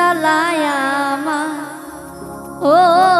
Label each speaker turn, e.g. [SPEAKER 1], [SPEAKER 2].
[SPEAKER 1] ডালায় আমার। ও